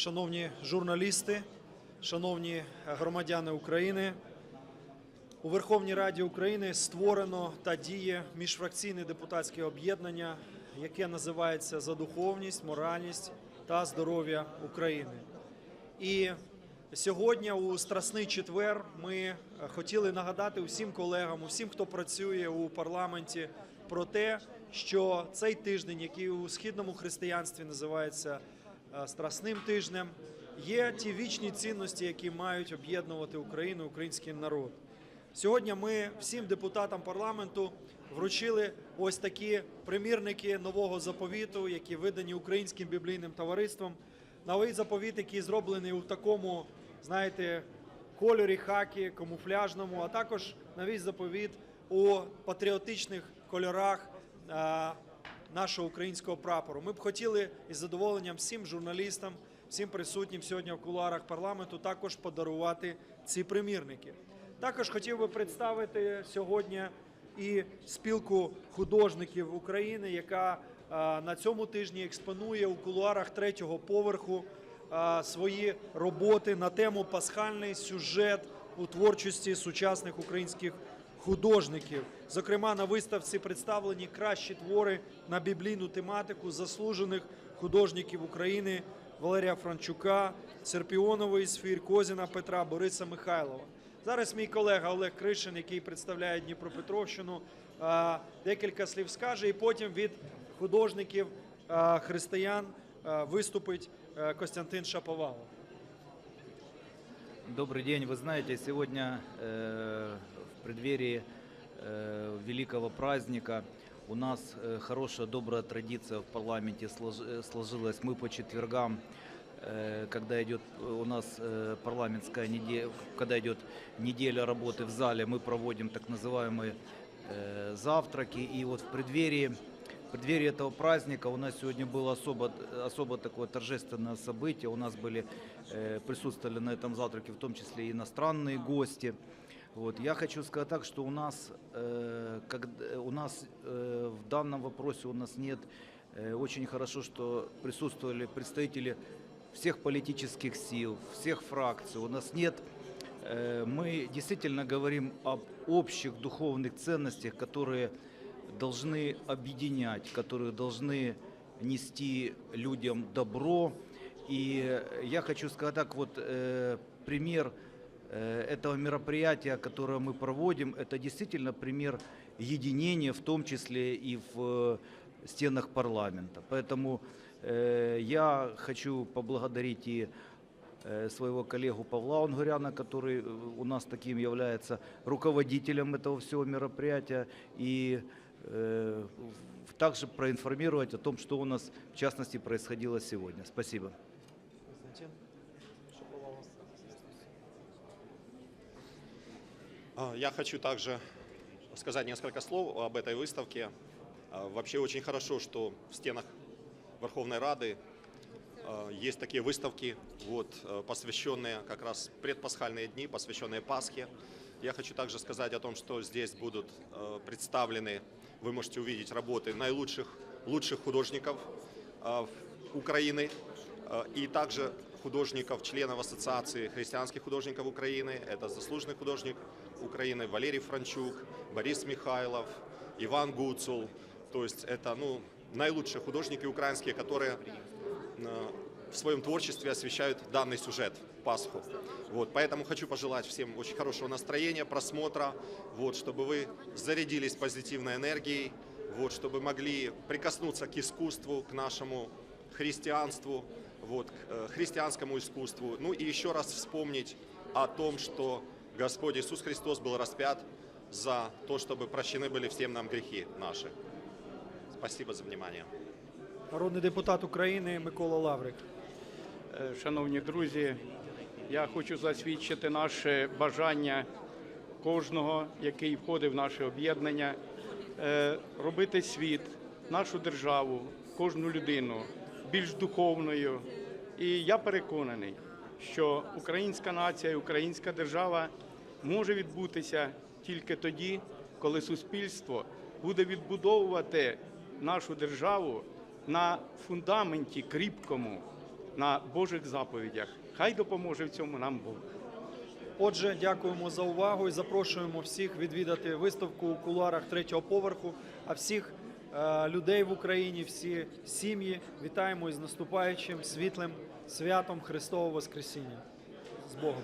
шановні журналісти, шановні громадяни України. У Верховній Раді України створено та діє міжфракційне депутатське об'єднання, яке називається За духовність, моральність та здоров'я України. І сьогодні, у Страсний четвер, ми хотіли нагадати усім колегам, усім, хто працює у парламенті, про те, що цей тиждень, який у східному християнстві називається Страсним тижнем, є ті вічні цінності, які мають об'єднувати Україну, український народ. Сьогодні ми всім депутатам парламенту вручили ось такі примірники нового заповіту, які видані українським біблійним товариством. Новий заповіт, який зроблений у такому, знаєте, кольорі хакі, камуфляжному, а також новий заповіт у патріотичних кольорах а, нашого українського прапору. Ми б хотіли із задоволенням всім журналістам, всім присутнім сьогодні в кулуарах парламенту також подарувати ці примірники. Також хотів би представити сьогодні і спілку художників України, яка на цьому тижні експонує у кулуарах третього поверху свої роботи на тему пасхальний сюжет у творчості сучасних українських художників. Зокрема, на виставці представлені кращі твори на біблійну тематику заслужених художників України Валерія Франчука, Серпіонової сфір, Козіна Петра, Бориса Михайлова. Зараз мій колега Олег Кришин, який представляє Дніпропетровщину, а, декілька слів скаже, і потім від художників а, християн а, виступить а, Костянтин Шаповалов. Добрый день. Вы знаете, сегодня э, В преддверии э, великого праздника у нас э, хорошая, добрая традиция в парламенте э, сложилась. Мы по четвергам, э, когда идет у нас парламентская неделя, когда идет неделя работы в зале, мы проводим так называемые завтраки. И вот в преддверии в преддверии этого праздника у нас сегодня было особо, особо такое торжественное событие. У нас были, присутствовали на этом завтраке в том числе и иностранные гости. Вот. Я хочу сказать так, что у нас, э, как, у нас э, в данном вопросе у нас нет, э, очень хорошо, что присутствовали представители всех политических сил, всех фракций. У нас нет Э, мы действительно говорим об общих духовных ценностях, которые должны объединять, которые должны нести людям добро. И я хочу сказать так, вот э, пример э, этого мероприятия, которое мы проводим, это действительно пример единения, в том числе и в э, стенах парламента. Поэтому э, я хочу поблагодарить и э, своего коллегу Павла Унгуряна, который э, у нас таким является руководителем этого всего мероприятия, и э, в- также проинформировать о том, что у нас в частности происходило сегодня. Спасибо. Я хочу также сказать несколько слов об этой выставке. А, Вообще очень хорошо, что в стенах Верховной Рады а, есть такие выставки, вот, посвященные как раз предпасхальные дни, посвященные Пасхе. Я хочу также сказать о том, что здесь будут представлены, вы можете увидеть работы наилучших, лучших художников Украины и также художников, членов Ассоциации христианских художников Украины. Это заслуженный художник Украины Валерий Франчук, Борис Михайлов, Иван Гуцул. То есть это ну, наилучшие художники украинские, которые э, в своем творчестве освещают данный сюжет Пасху. Вот, поэтому хочу пожелать всем очень хорошего настроения, просмотра, вот, чтобы вы зарядились позитивной энергией, вот, чтобы могли прикоснуться к искусству, к нашему христианству, вот, к э, христианскому искусству. Ну и еще раз вспомнить о том, что Господь Иисус Христос был распят за то, чтобы прощены были всем нам грехи наши. Спасибо за внимание. Народний депутат України Микола Лаврик. Е, Шановні друзі, я хочу засвідчити наше бажання кожного, який входить в наше об'єднання, е, робити світ, нашу державу, кожну людину більш духовною. І я переконаний, що українська нація і українська держава може відбутися тільки тоді, коли суспільство буде відбудовувати нашу державу на фундаменті кріпкому на Божих заповідях. Хай допоможе в цьому нам Бог. Отже, дякуємо за увагу і запрошуємо всіх відвідати виставку у кулуарах третього поверху. А всіх людей в Україні, всі сім'ї вітаємо із наступаючим світлим святом Христового Воскресіння. З Богом!